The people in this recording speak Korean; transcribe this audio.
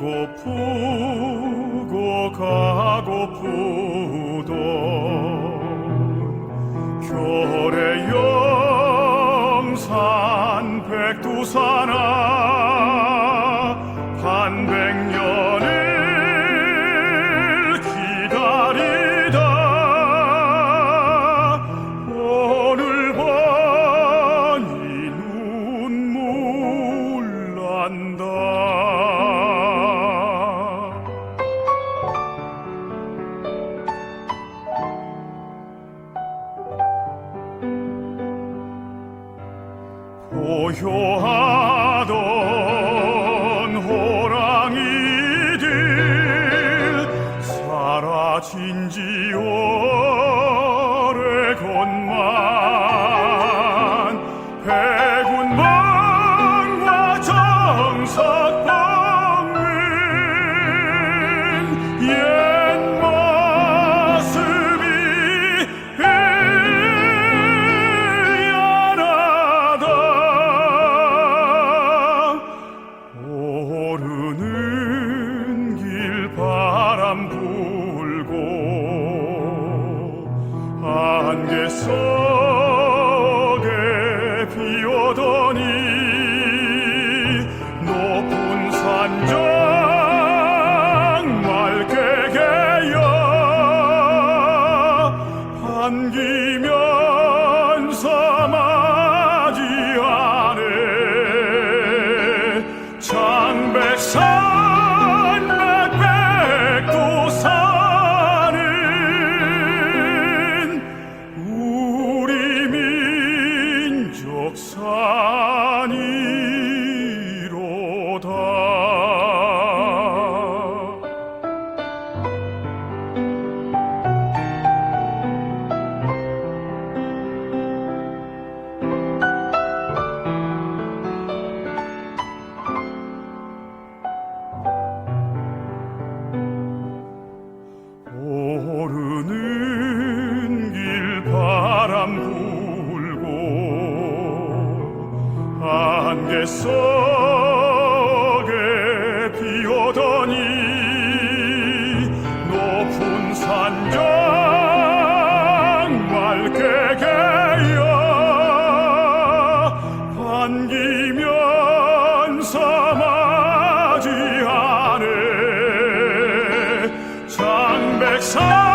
보고프고 가고프던 결의 영산 백두산아 반백 고요하던 호랑이들 사라진 지 안개 속에 비 오더니 높은 산정 맑게 개여 바람 불고 안개 속에 비오더니 높은 산장 맑게 개어 반기면서 맞이하네 장백산